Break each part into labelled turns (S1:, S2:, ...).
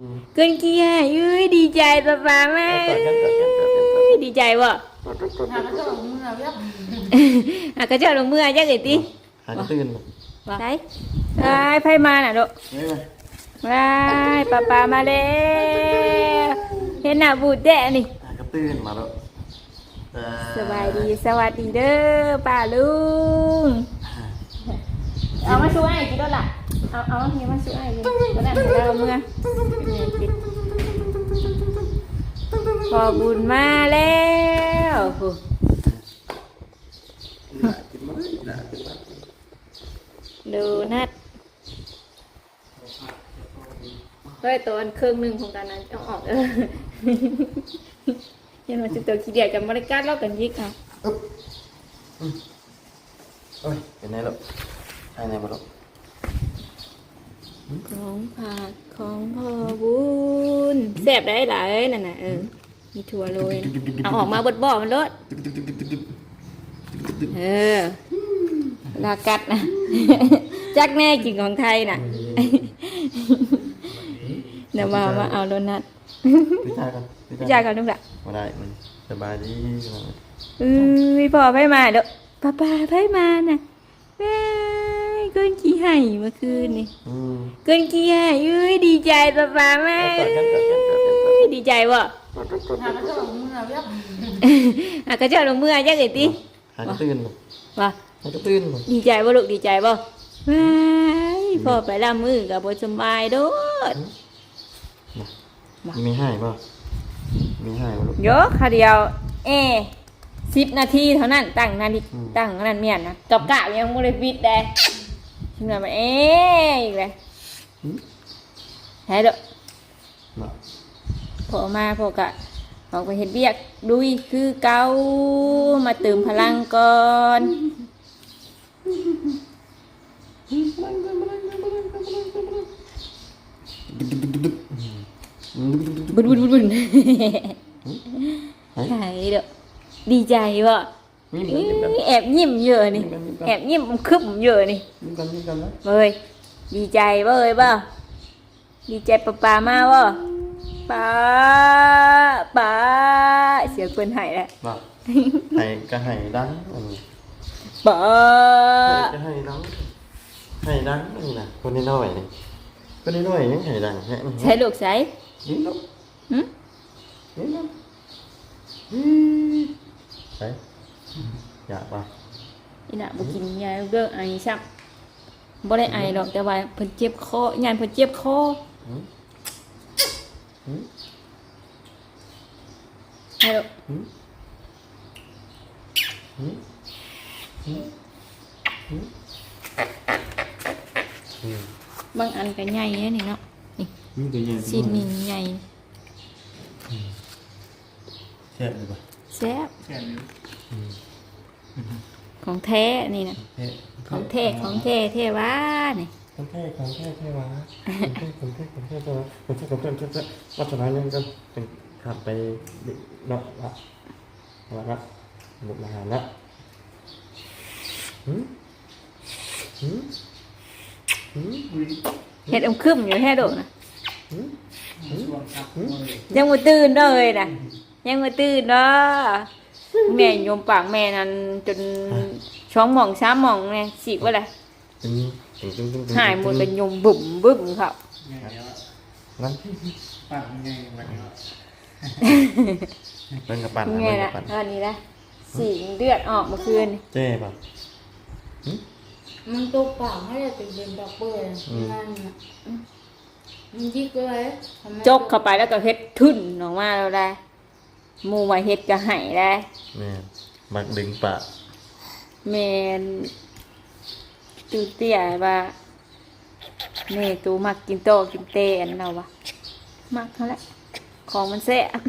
S1: อืม
S2: เกินกี่อะเอ้ยดีใจป้าป้ามา
S1: เอาก่อนกันก่อนกันก่อนกัน
S2: เอ้ยดีใจบ่
S3: หากระเจ้ามือเรียบ
S2: อะก็เจ้าลงมือจักไอ้ติ
S1: หากระตื่นบ่
S2: ไปไปไผมาน่ะลูก
S1: เฮ้ย
S2: ไปป้าป้ามาแล้วเห็นหน้าบูดแดะนี่
S1: หากระตื่นมาแล้วเอ่อ
S2: สบายดีสวัสดีเด้อป้าลุงเอามาช่วยไอ้กินด้วยล่ะ เอาเอาเฮียมาช่วยไอ้กินก็นั่นให้เราเมื่อขอบุญมาแล้วโห
S1: กินมาเลยนะกินมา
S2: ดูนัดด้วยตัวอันครึ่งหนึ่งของการนั้นต้องออกเออยันมาจุดตัวขี้เดียดกับบริการเล่ากันยิกเอา
S1: เอ้ยเป็นไงลูกใช่ไงบ่ลูก
S2: ของผักของพ่อบุญแซ่บได้หลายนั่นน่ะเออมีถั่วโรยนะเอาออกมาบดบ่อมันรดเออลากัดนะจักแน่กินของไทยน่ะเดี๋ยวมามาเอาโดนัท
S1: พี่ชายกัน
S2: พี่จ่ากันลูกละ
S1: มาได้มันสบายดี
S2: เอ้ยพ่อไปมาเด้อป้าป้าไปมาน่ะแม่ เกินกี่ไห่เมื่อคืนนี่
S1: อืม
S2: เกินกี่ไห่เอ้ยดีใจป้าป้าแม่
S1: เอาก่อนกันก่อนกันก่อนกันก่อน
S2: เอ้ยดีใจบ่
S3: หากระเจ้ามือเรียบ
S2: อะก็เจ้าลงมือจักไอ้ติ
S1: หากระตื่นบ่
S2: ว่า
S1: หากระตื่นบ่
S2: ดีใจบ่ลูกดีใจบ่แม่พ่อไปละมือกับบ่สำบายโดด
S1: มีให้ป่ะมีให้ป่ะลูก
S2: โยค่ะเดียว เอสิบนาทีเท่านั้นตั้งนาฬิ
S1: อืม
S2: ตั้งนั่นเมียนนะกับกะยังบ่ได้ปิดได้ ชิมหน่อยมาเอ๊ะอีกเลยให้เด้อ
S1: มา
S2: พอมาพอกะออกไปเฮ็ดเวียกดุยคือเก่ามาเติมพลังก่อนบุญบุญบุญบุญ
S1: เฮ้ย
S2: ใช่เด้อดีใจ บ่
S1: มีมี
S2: อื้
S1: กัน
S2: อแอบยิ้มเยอะนี่แอบยิ้มคึบเยอะนี่
S1: มีกันมีกันนะ
S2: เบ้ยดีใจเบ้ยบ่ดีใจป้าป้ามาบ่ป้าป้าเสียงคนหายแล้ว
S1: มาให้ก็ให้ดังอันนี้
S2: ป้า
S1: ให้ก็ให้ดังให้ดังนี่นะคนนี้น้อยนี่คนนี้น้อยยังให้ดังแฮะ
S2: ใช้ลูกใช้
S1: นี่ลูก
S2: หึ
S1: นี่ลูกไป อยากป่ะ
S2: อีน่ะบ่กินยาเด้อไอซับบ่ได้ไอหรอกแต่ว่าเพิ่นเจ็บคอยานเพิ่นเจ็บคอ
S1: หืมหืม
S2: ให้ลูก
S1: หืมหืมหืมหืมหืม
S2: บางอันก็ใหญ่แน่นี่เนาะนี่
S1: มีตัวใหญ่
S2: ชิ้นนี้ใหญ่
S1: แซ่บดีป่ะ
S2: แซ่บ ของแท้นี่นะ
S1: เท่
S2: ของแท้ของแท้เท่ว่านี่
S1: ของแท้ของแท้แท้วะของแท้ของแท้ของแท้ของแท้ของแท้ของแท้ของแท้วัฒนธรรมยังกันเป็นขับไปเนาะละละละบุกมาหาละหืมหืมหืม
S2: เฮ็ดอมคึมอยู่แท้โดดนะ
S1: หืมหืมหืม
S2: ยังบ่ตื่นเลยนะยังบ่ตื่นเนาะ แม่ยมปากแม่นั่นจนช่องหม่องซ้ำหม่องเนี่ยสิว่าอะไร
S1: ตึงตึงตึงตึงตึง
S2: หายหมดเป็นยมบุ่มบึ้มครับ
S1: นั่น
S4: ปั่นไงมัน
S1: เป็นกระปั่น
S2: ไง
S1: เป็นก
S2: ล่ะ
S1: ระปั่น
S2: ตอนนี้ละสีเลือดออกเมื่อคืน
S1: เจ๊ป่ะ
S3: มันตัวเปล่าให้เราเป็นเดินดอกเบอร์นั่นน่ะมันยิกเลย
S2: จกเข้าไปแล้วก็เฮ็ดทุ่นออกมาแล้วได้ หมู่ว่าเฮ็ดก็ให้ได้
S1: แม่มักดึงปาก
S2: แม่นตูเตี้ยว่าแม่ตูมักกินโตกินเตอันเราวะมักเท่าแหละของมันแซ่บ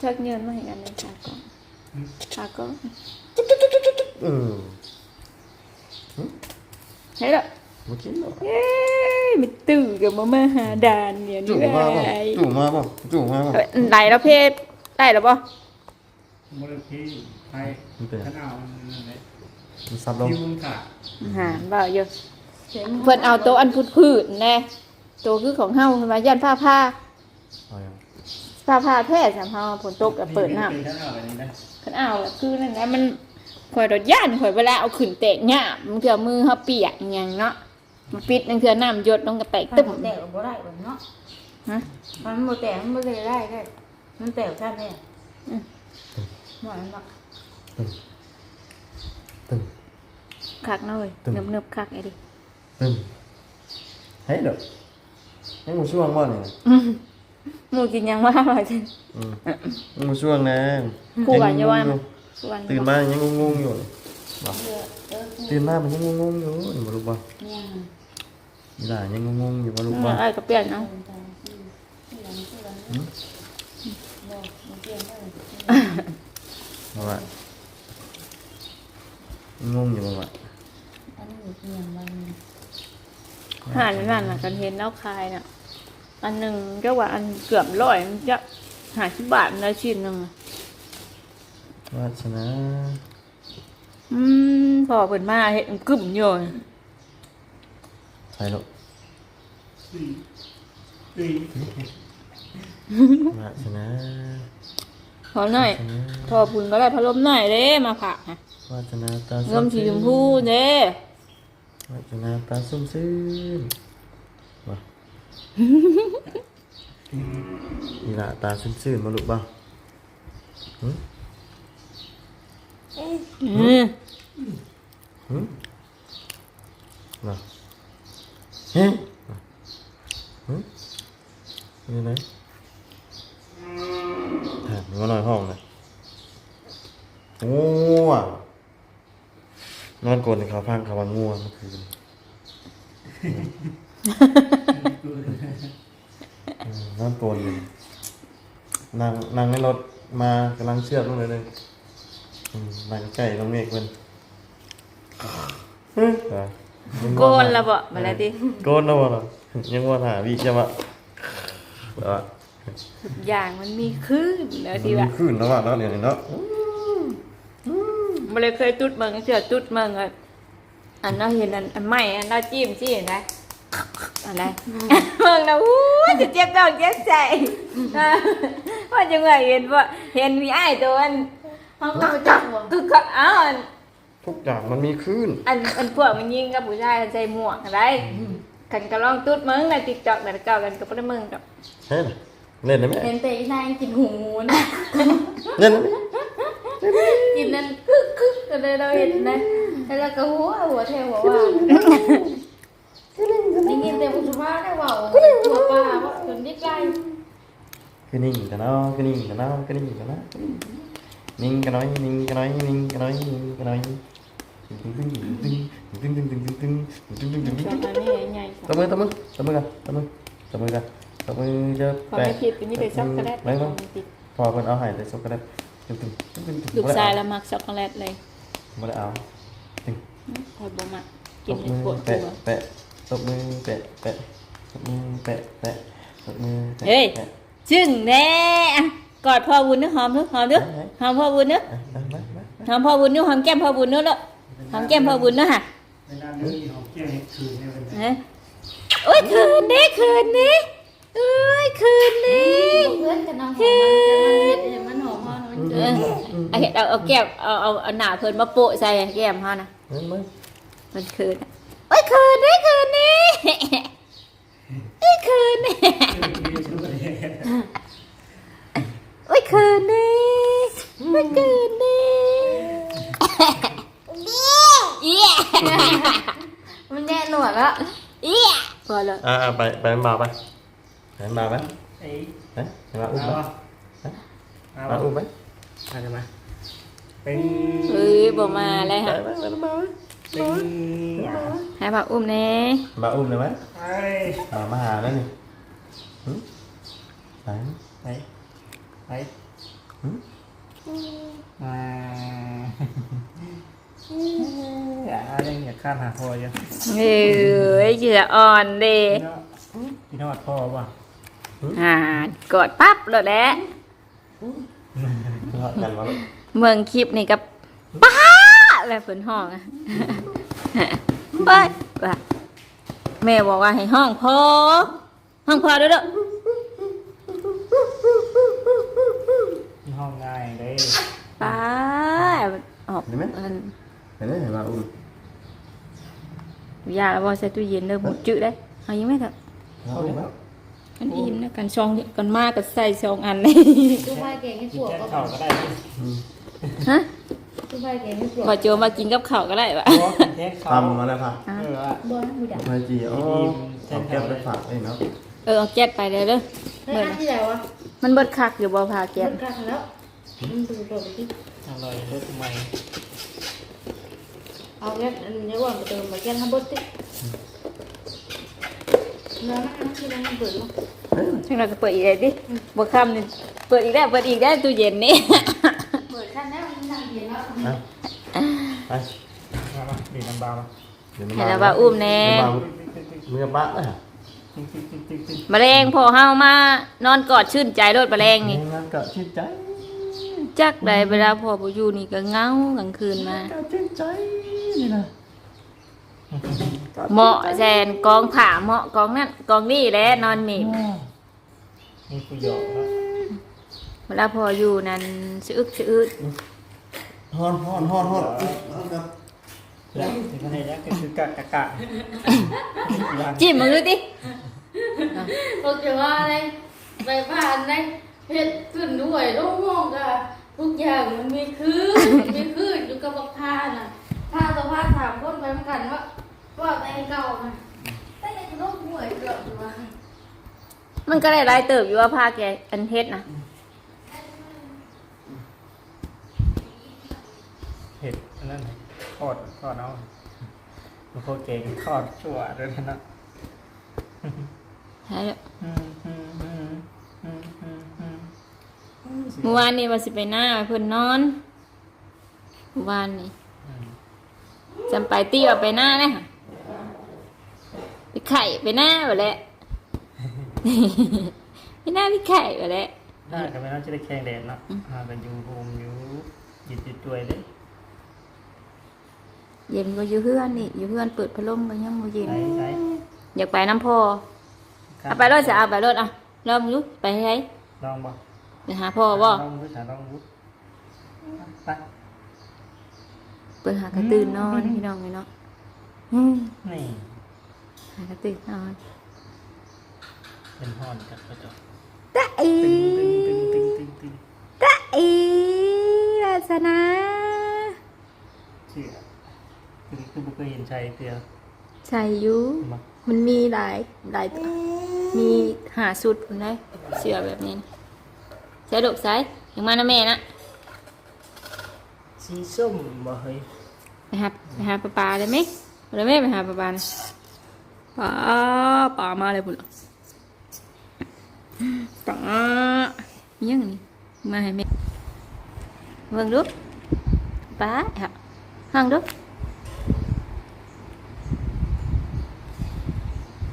S2: ชักเงินมาให้กันเลยค่ะก่อนค่ะก่อน
S1: อืม
S2: เฮ้ยละ
S1: มากินหรอ
S2: เอ้ยมันตื่นกับมามาหาดานเนี่ย
S1: จู่
S2: นี่
S1: มาบ่
S2: ไง
S1: จู่มาบ่จู่มาบ่
S2: เอ้ยไหลแล้วเพศได้แล้วป่ะ
S4: มูลนิธิไทย
S1: มันเป็น
S4: ท่านเอานั่นเลย
S1: มันซับลง
S4: คิวมันขาด
S2: หารเปล่าเยอะเพิ่นเอาโต๊ะอันพุดพืชแน่โตคือของเฮาเพิ่นว่าย่านผ้าผ้า
S1: เอาอย่าง
S2: ผ้าผ้าแท้สำเฮาฝนตกก็เปิดน้ำ
S4: เป็นทั้งเอาแบบนี้นะ
S2: คันอ้าวแล้วคือนั่นแหละมันข่อยรถย่านข่อยเวลาเอาขึ้นแตกหยาบมันเถื่อมือเฮาเปียกอหยังเนาะ มันปิดนั่นเถื่อน้ำหยดลงก็แตก
S3: ตึ้
S2: ตึ้
S3: ม
S2: ม
S3: แตกบ่ได้บ่เนาะ
S2: ฮะ
S3: มันบ่แตกมันบ่ได้ได้ได้มันแตกท่านแน่
S2: อืม
S3: หน่อยมัน
S1: ตึง
S2: คักเนาะเว้ย
S1: ตึ้ม
S2: เนิบๆคักไอ้ดิ
S1: ตึงเฮ้ยเด้อยังบ่ช่วงบ่เนี่ย
S2: อืมหมูกินยังว่าว่าจัง
S1: อืมยังบ่ช่วงนะ
S2: กูว่าอย่าว่า
S1: ยังงง
S2: ส่วน
S1: ๆตื่นมายังงงๆอยู่บ่
S3: เออเออ
S1: ตื่นมามันยังงงๆอยู่นี่บ่รู้บ่
S3: เนี่ย
S1: นี่ล่ะยังงงๆอยู่บ่รู้
S2: อืม
S1: บ่
S2: ไอ้ก็เปลี่ยนเอา
S1: บ่ว่างงอยู่บ่ว่า
S3: อันนี้เพียงมัน
S2: หานั่นน่ะกันเห็นแล้วคายน่ะ อันหนึงเจ้าว่าอันเกือบร้อยมันจะหาสิบบาทมันได้ชิ้นหนึงอะ
S1: วาสนา
S2: อืมพอเปิดมาเห็นกึ่มอยู่
S1: ใช่ลูก
S4: สี่สี่
S1: วาสนา
S2: พอหน่อย
S1: วาสนา
S2: พอพุนก็ได้พัดลมหน่อยเด้มาผักฮะ
S1: วาสนาตา
S2: เงิมสีชมพูเด้
S1: วาสนาตาส้มซื่นว่ะนี่ล่ะตาซื่นๆมาลูกบ่หึ
S2: อืม
S1: หึน่ะเฮ้ยน่ะหึ นี่ไหนแถมมาหน่อยห้องเลยโอ้ว่ะนอนกดในเขาพังเขาวันง่วงเมื่อคืนอืมนอนกดอยู่นั่งนั่งในรถมากำลังเชือกลงเลยเลยอืมนั่งใกล้น้องเมฆเพิ่นฮึอะยัง
S2: โก
S1: ว่านหา
S2: ละบ่มาแล้วดิ
S1: โกนแล้วบ่ล่ะยังว่าหาวิจะมา แบบว่า
S2: อย่างมันมีขึ้นแล้ว
S1: มัน
S2: ที
S1: มี
S2: ว่า
S1: ขึ้นแล้วว่ะเนาะเดี๋ยวนี้เนาะ
S2: บ่เลยเคยตุดเมืองเสือตุดเมืองอะอันน่าเห็นอันอันใหม่อันน่าจิ้มสิเห็นไหมอะไรเมืองนะอู้ยจะเจ็บท้องเจ็บใจอ่าว่าจังว่าเห็นว่าเห็นมีอ้ายตัวอัน
S3: เขาก็บ่จักบ่
S2: คือก็เอ้าอัน
S1: ทุกอย่างมันมีขึ้น
S2: อันอันพวกมันยิงกับผู้ชายใส่หมวกอะไร กันก็ลองตุดมึงในติ๊กต็อกแต่เก่ากันก็บ่ได้มึงกับ
S1: เฮ้ยน่ะเล่นได้ไหม
S3: เห็นแต่อีนายกินหูนะ
S1: เล่นได้ไหม
S3: กินนั่นคึกคึกก็เลยเราเห็นนะแล้วก็หัวหัวแทวหัวว่าได้ยินแต่ผู้ชายได้เว่าหัวป้าว่าจนได้ไกล
S1: คือนิ่งกันเนาะคือนิ่งกันเนาะคือนิ่งกันเนาะนิ่งกันหน่อยนิ่งกันหน่อยนิ่งกันหน่อยนิ่งกันหน่อย ต
S2: บ
S1: มือตบมือตบมือกันตบมือตบมือกันตบมั้งตั้
S2: งอไม่ตั้นี่ไงตั้งโกแลตั้
S1: งมั้งพอมันเองหายแต่ช็อกโกแลต
S2: ลูกชายละมักช็องโกแลตั้งย
S1: ไม่ได้เอาตึง
S2: พอบ่มักกินปวดตัว
S1: แปะตบมือแปะแปมั้งตั้งะแปะตบมือ
S2: เฮ้ยจึงแน่กอดพ่อบุญนึกหอมนึกหอมนึกหอมพ่อบุญนึกหอมพ่อบุญนึกหอมแก้มพ่อบุญนึกแล้ว หอมแก้มพ่อบุญนึกฮะ
S4: เวลานี้ของเกี่ยวเห็ดคืนเนี่ยเป็นไง
S2: เอ้ยโอ้ยคืนนี้คืนนี้เอ้ยคืนนี้
S3: เพื่อนกันน้องหอมมันมันหอมมันมัน
S2: เออเอาเห็ดเอาเอาแก้มเอาเอาเอาหน้าเพิ่นมาโปะใส่แก้มเฮานะ
S1: เฮ้ยมา
S2: มันคืนโอ้ยคืนนี้คืนนี้เอ้ยคืนนี้โอ้ยคืนนี้โอ้ยคืนนี้ เอี้ย
S3: มันแน่หนวดแล้ว
S2: เอี้ยพอแล้ว
S1: อ่าไปไปมาไปไปมาไป
S4: ไอ้
S1: เฮ้ยมาอุ้ม
S4: เอา
S1: ไป
S4: วะเอา
S1: มาวะอุ้มไป
S4: มาจะมาเป็น
S2: เอ้ยบ่มาเลย
S1: ไป
S2: ฮะ
S1: ไปไปมา
S4: เป็น
S2: ให้พาอุ้มแน่
S1: มาอุ้มเลยไหม
S4: ไป
S1: มามาหาแล้วนี่หึไป
S4: ไปไป
S1: หึ
S4: มา อย่าอะไรอย่าข้ามหาพ่อเยอะ
S2: เอ้ยเหยื่ออ่อนเด้
S4: พี่นอดพ่อป่ะ
S2: อ่ากดปั๊บแล้วแหละ
S1: ทอดกันมาลูก
S2: เมืองคลิปนี่กับป้าแล้วฝนห้องอะเฮ้ยว่าแม่บอกว่าให้ห้องพอห้องพอเด้อเด้อ
S4: ห้องง่ายเลย
S2: ป้าออกอัน
S1: เห็นไหมเห็นว่าอุ้ม
S2: ยาแล้วบ่ใส่ตู้เย็นเด้อหมดจืดได้เอายังไม่เถอะ
S1: เอาอุ้มแล้ว
S2: กันอิ่มนะกันช่องกันมากกันใส่สองอันเลย
S3: ตู้ไฟแกงให้
S4: กิ
S3: ป
S4: น
S3: วก
S4: แค่
S3: ก็
S4: ข้าวก็ได้ดิ
S2: ฮะ
S3: ตู้ไฟแกงให้ปวก
S2: พอโจมากินกับข้าวก็ได้ปะ
S4: เพราะกินแค่ข้าว
S1: ทำมาแล้วค่ะ
S2: อะ
S4: เอออะ
S3: บ่นะบ่ได้
S1: ไมจีโอ้เอาแก้วไปฝากเองเนาะ
S2: เออเอาแก๊สไปเลยเด้อ
S3: เฮ้ยอันที่ไหนวะ
S2: มันเบิดคักอยู่บ่พาแก๊ส
S3: มันกลับแล้วมันดูโดดไปที่
S4: อร่อยเลิศใหม่
S3: เอาแก๊สอันนี้ว่าไปเติมมาแก๊สทำบดติเนื้อมันคือมันเปิดมั้ง
S2: ซึ่งเราก็เปิดอีกเลยดิบ่ค่ำนี่เปิดอีกได้เปิดอีกได้ตู้เย็นนี่
S3: เปิดขั้นแล้วมันนั่งเย็นแล้ว
S1: นะไป
S4: มามาดีน้ำบามา
S1: เดี๋ยว
S2: ให้เราว่าอุ้มแน่
S1: เมื่อบ้าอะ
S4: ติ๊งติ๊งติ๊งติ๊งติ๊ง
S2: แมลงพอเฮามานอนกอดชื่นใจโลดแมลงนี่
S1: งานก็ชื่นใจ
S2: จักใดเวลาพอบ่อยู่นี่ก็เหงากลางคืนมา
S1: ก็ชื่นใจนี่นะ
S2: เหมาะแซนกองผ้าเหมาะกองนั่นกองนี่แหละนอนหนีบ
S4: มีกุหยอกแล้ว
S2: เวลาพออยู่นั่นสะอึกสะอึก
S1: ฮอนฮอนฮอนฮอนครับ
S4: แล้วที่ข้างในนี้ก็คือกะกะกะ
S2: จิ้มมึงดูติ
S3: บอกจะว่าอะไรไปผ่านได้เห็ดขึ้นด้วยลูกมองกัน ทุกอย่างมันมีคืนมีคืนอยู่กับบักพาน่ะพาต่อพาถามคนไปเหมือนกันว่าว่าแต่เก่าน่ะแต่ยังลูกหวยเกือบอยู่ว่า
S2: มันก็ได้หลายเติบอยู่ว่าพาแกอันเฮ็ดนะ
S4: เห็ดอันนั้นทอดทอดเอามันโคเก่งทอดชั่วด้วยนะ
S2: ใช่แล้ว
S4: อืม
S2: เมื่อวานนี่ว่าสิไปหน้าเพิ่นนอนเมื่อวานนี่
S4: อืม
S2: จำไปตี้ว่าไปหน้าเนี่ยค่ะไปไข่ไปหน้าไปแหล้วไปหน้าไปไข่ไปแหล้ว
S4: น่าจะไม่น่าจะได้แข่งแดดเนาะหากันอยู่โฮมอยู่หยิบจิตด้วยเลย
S2: เย็นก็อยู่เพื่อนนี่อยู่เพื่อนเปิดพัดลมก็ยังบ่เย็น
S4: ใช้ใช้
S2: อยากไปน้ำพอเอาไปรถจะเอาไปรถอะลองดูไปให้ไหน
S4: ลองบ่
S2: ไปหาพ่อบ่
S4: ลองดูหาลองดูไป
S2: เปิดหากระตื่นนอนพี่น้องเลยเนาะอืม
S4: นี่
S2: หากระตื่นนอน
S4: เป็นห่อนจัดกระจก
S2: ตะอี
S4: ตึงตึงตึงตึงตึง
S2: ตะอีลาสนา
S4: เชื่อคือคือบุกเคยเห็นชัยเตีย
S2: ใส่อยู่
S4: มา
S2: มันมีหลายหลายตัวมีหาสุดคนได้เสื้อแบบนี้ ใช้ดอกไซยังมานะแม่นะ
S4: สีส้มบ่เฮ้ย
S2: ไปหาไปหาปลาปลาเลยไหมไปเลยแม่ไปหาปลาปลานะปลาปลามาเลยพุ่นปลายังนี่มาให้แม่เบิ่งดูปลาฮะหังดู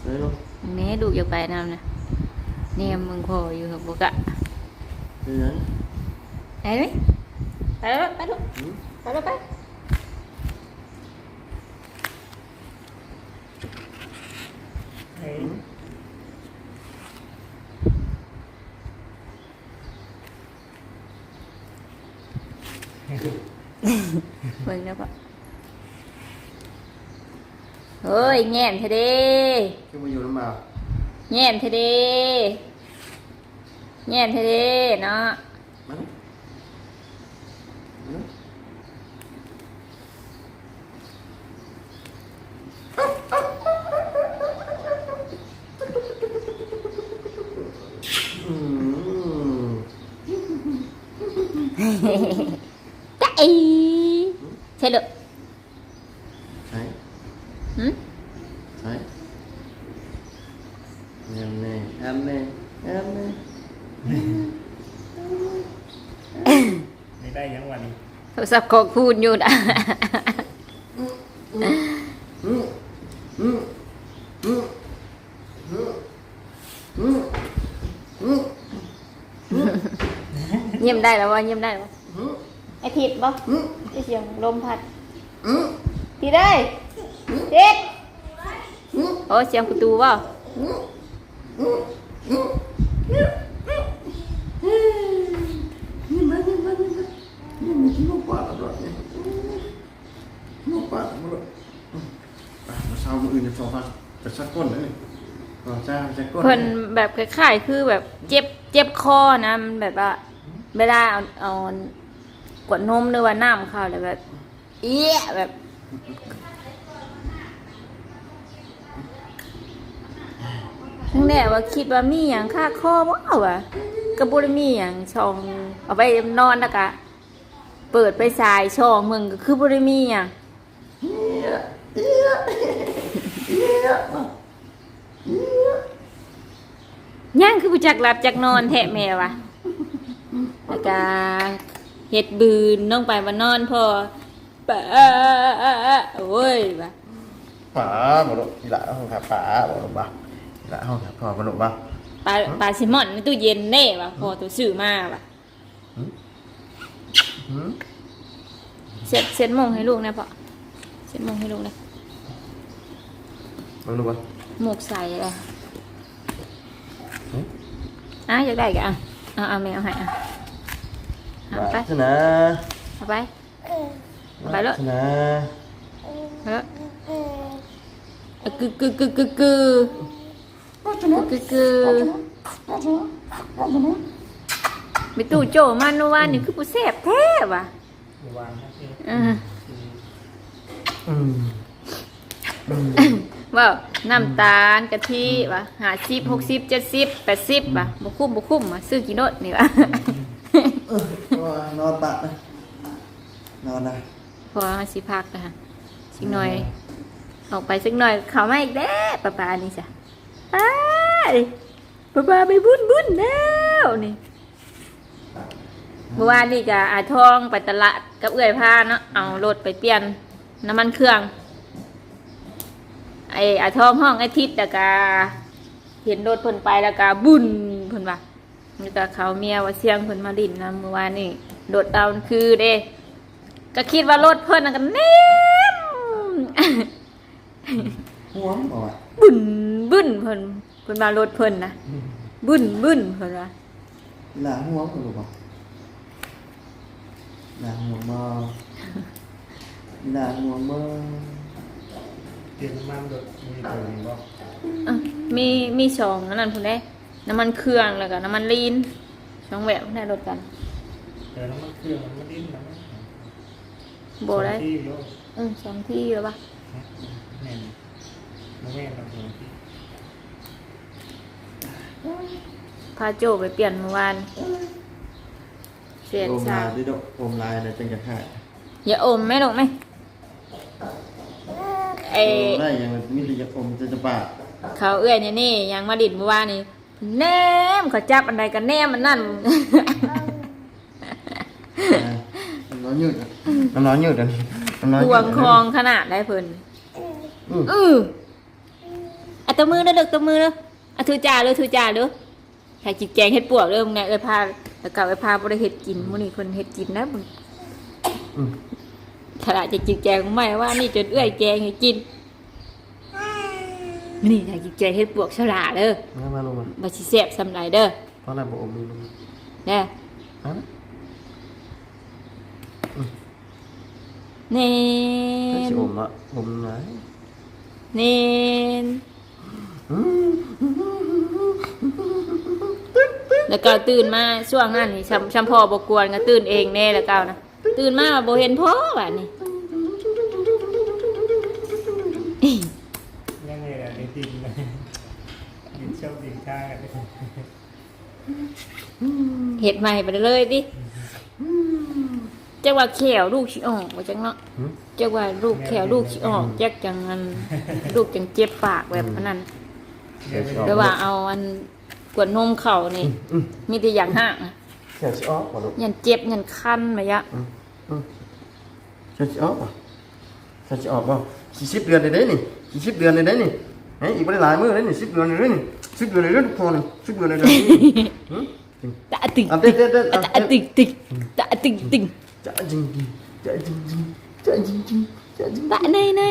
S1: เลยลูก
S2: แม่ดูอยากไปนำนะเนี่ยมึงพออยู่กับบุกอะ
S1: เดี๋ยว
S2: ไปไหมไปแล้วไปลูกไปแล้วไป
S4: เฮ้ย
S2: เบิ่งแล้วปะ เฮ้ยแง่นเทเด้
S1: คือมาอยู่น้ำมา
S2: แง่นเทเด้ แง่นเทเด้เนาะ
S1: มันอืม
S2: กะอีใช่ลูก
S1: ใช่
S2: หืม
S1: ใช่แอมเน่แอมเน่แอมเน่
S4: ไม่ได้ยังวันนี้
S2: โทรศัพท์ของคุณอยู่นะเยี่ยมได้แล้ววะเยี่ยมได้แล้ววะ
S1: อืม
S2: ไอทิดบ่ไอเสียงลมพัดทิดได้ทิดโอ้เสียงประตูบ่
S1: ปามาเลร้ามืออื่นจะสองแต่ชักก้น
S2: เล
S1: ยต่อจ้าชักก้นเพิ่
S2: นแบบคล้ายๆคือแบบเจ็บเจ็บคอนะมันแบบว่าเวลาเอาเอากดนมหรือว่าน้ำเข้าเลยแบบเอี้ยแบบทั้งแน่ว่าคิดว่ามีอย่างค่าคอบ้าวะกระบุรมีอย่างช่องเอาไปนอนนะกะ เปิดไปสายช่องมึงก็คือบุรมีอย่าง ย่างคือบ่จักหลับจักนอนแท้แม่วะแล้วก็เฮ็ดบืนลงไปมานอนพอปะโอ้ยวะ
S1: ป๋าบ่ลูกอีหละห้องครับป๋าบ่ลูกบ่อีหละห้องครับพ่อบ่ลูกบ่
S2: ปลาปลาซิมอนในตู้เย็นเน่วะพอตัวซื้อมาว่ะ
S1: หืม
S2: เซ็ตเซ็ตโมงให้ลูกนะพ่อเซ็ตโมงให้ลูกนะ
S1: มันรู้ป
S2: หมวกใส่เลยอะอยากได้กะอะเอาแมวให้อะเอาไป
S1: ชนะ
S2: ไปไปแล้ว
S1: ชนะ
S2: เออกึกกึกกึกกึกกึกกึกกึกไปตู้โจมาโนวานนี่คือผู้เสพแท้ว่ะอือ
S1: อือ
S2: ว่าน้ำตาลกะทิว่ะหาสิบหกสิบเจ็ดสิบแปดสิบว่ะบุคุ้มบุคุ้มว่ะซื้อกี่โนดนี่ว่ะ
S1: เออนอนตะนะนอนนะ
S2: พอมาสิพักนะฮะสักหน่อย ออกไปสักหน่อยเขามาอีกแล้วป้าปานี่จ้ะอ้ายป้าปาไปบุญบุญแล้วนี่เมื่อวานนี่ก็อาทองไปตลาดกับเอื้อยพาเนาะเอารถไปเปลี่ยนน้ำมันเครื่อง ไออาทองห้องไอทิศแล้วก็เห็นรถเพิ่นไปแล้วก็บุญเพิ่นว่าแล้วก็เขาเมียว่าเสียงเพิ่นมาดินนะเมื่อวานนี่รถเรามันคือเด้ก็คิดว่ารถเพิ่นน่ะก็แนม
S1: ห่วงบ่อะ
S2: บุญบุญเพิ่นเพิ่นมารถเพิ่นนะบุญบุญเพิ่นว่า
S1: อีหละห่วงบ่ลูกบ่อีหละห่วงบ่อีหละห่วงบ่
S4: เตรียมน้ำมันโดดมีตัวนี้บ่
S2: อะมีมีสองอันนั้นพุ่นเด้น้ำมันเครื่องแล้วก็น้ำมันลีนสองแบบในรถกัน
S4: เดี๋ยวน้ำมันเครื่องมันไม่ดิ้นนะ
S2: โบได้
S4: ที่โลก
S2: เออสองที่แล้วปะ
S4: แม่นน้ำแม่นเราสองที่
S2: พาโจไปเปลี่ยนเมื่อวานเสียน
S1: โอม
S2: สา
S1: ลายวดิโดโอมลายอะไรจังจะหาย
S2: อย่าอมไหม่ลงไหม ไอ
S1: โอ้ได้ยังมีแต่จะอมจะจะปาก
S2: เขาเอื้อยเนี่ยนี่ยังมาดิดเมื่อวานนี่แนมเขาจับอันใดกันแนมมันนั่น
S1: นะน้ำน้อยยืดอะน้ำน้อยยืดอันนี้น้ำน้อย
S2: พ
S1: ยืด
S2: วงคองขนาดได้เพิ่น
S1: อืม
S2: อืออะตบมือเด้อเด็กตบมือเด้ออะถือจ่าเลยถือจ่าเด้อใครจิกแกงเฮ็ดปวกเด้อมึงเนี่ยเอ้ยพาแล้วก็เอ้ยพาบ่ได้เฮ็ดกินมื้อนี้เพิ่นเฮ็ดกินนะมึง
S1: อืม
S2: ขนาดจะจิกแกงไม่ว่านี่จนเอื้อยแกงให้กินนี่อยากจิกแกงเฮ็ดปวกฉลาดเด้อ
S1: มามาลงมา
S2: บ่สิแซ่บซำใดเด้อ
S1: เพราะอะไรบอกอมมือลงมา
S2: เด้อ
S1: ฮะ
S2: เน่
S1: ถ้าชิ
S2: น
S1: อมละอมไหน
S2: เน่น
S1: อืม
S2: แล้วก็ตื่นมาช่วงนั้นนี่ชัมชัมพอบกวนก็ตื่นเองแน่แล้วก็นะ ตื่นมาบ่เห็นพ่อบัดนี้
S4: ยังไงล่ะในดินนะดินเช่าดินชากันเลย
S2: เห็ดใหม่ไปเลยดิจักว่าแขวลูกสิออกว่าจังเนาะ
S1: หืม
S2: จักว่าลูกแขวลูกสิออกจักจังอันลูกจังเจ็บปากแบบนั้น
S1: เดี๋ยวชิอ
S2: หรือว่าเอาอันกวดนมเข่านี่
S1: อืม
S2: มีแต่อย่างห่างอะ
S1: เดี๋ยวชิออกบ่ลูก
S2: ยันเจ็บยันคันมายะ
S1: อืมอืมเดี๋ยวชิออกบ่เดี๋ยวชิออกบ่สี่สิบเดือนเลยเด้นี่สี่สิบเดือนเลยเด้นี่เฮ้ยอีกไม่ได้หลายมื้อเลยนี่สิบเดือนเลยเด้นี่สิบเดือนเลยเด้อทุกคนสิบเดือนเลยเด้อหืม
S2: ตะติง
S1: อะเต้นเต้นเต้นอะ
S2: ตะติงติงตะติงติง
S1: จะจริงจริงจะจริงจริงจะจริงจริงจะจริง
S2: ตะในใน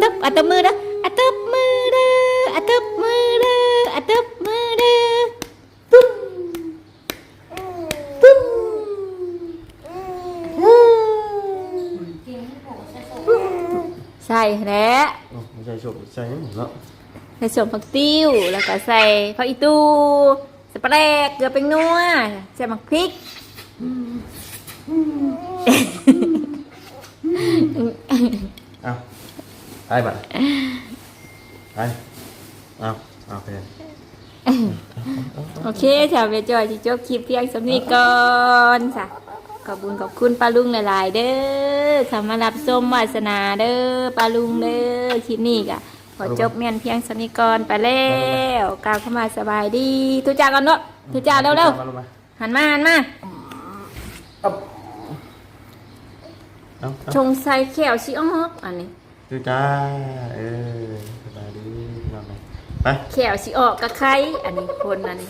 S2: ตับอะตบมือเด้ออะตบมือเด้ออะตบมือเด้ออะตบมือเด้อ ใช่แล้ว
S1: โอ้ไม่ใช่โชคใช่หมดแล้ว
S2: ใส่สมผักติ้วแล้วก็ใส่ผักอีตูสปาแรกเกลือเป็นนัวใส่หมักพริก
S1: เอาไปบัดไปเอาเอาไป
S2: โอเคชาวเบจอยจิจบคลิปเพียงสำนีก่อนจ้ะ ขอบคุณขอบคุณป้าลุงหลายๆเด้อทำมารับส้มวาสนาเด้อป้าลุงเด้อคลิปนี้กะขอจบเมียนเพียงสนีก่อนไปแล้วกล่าวเข้ามาสบายดีทุจากันเนาะทุจ้าเร็วๆหันมาหันมาชงใส่แขวชิออกอันนี้
S1: ดูจ้าเออสบายดีนอนไปไป
S2: แขวชิออกกะไข่อันนี้คนอันนี้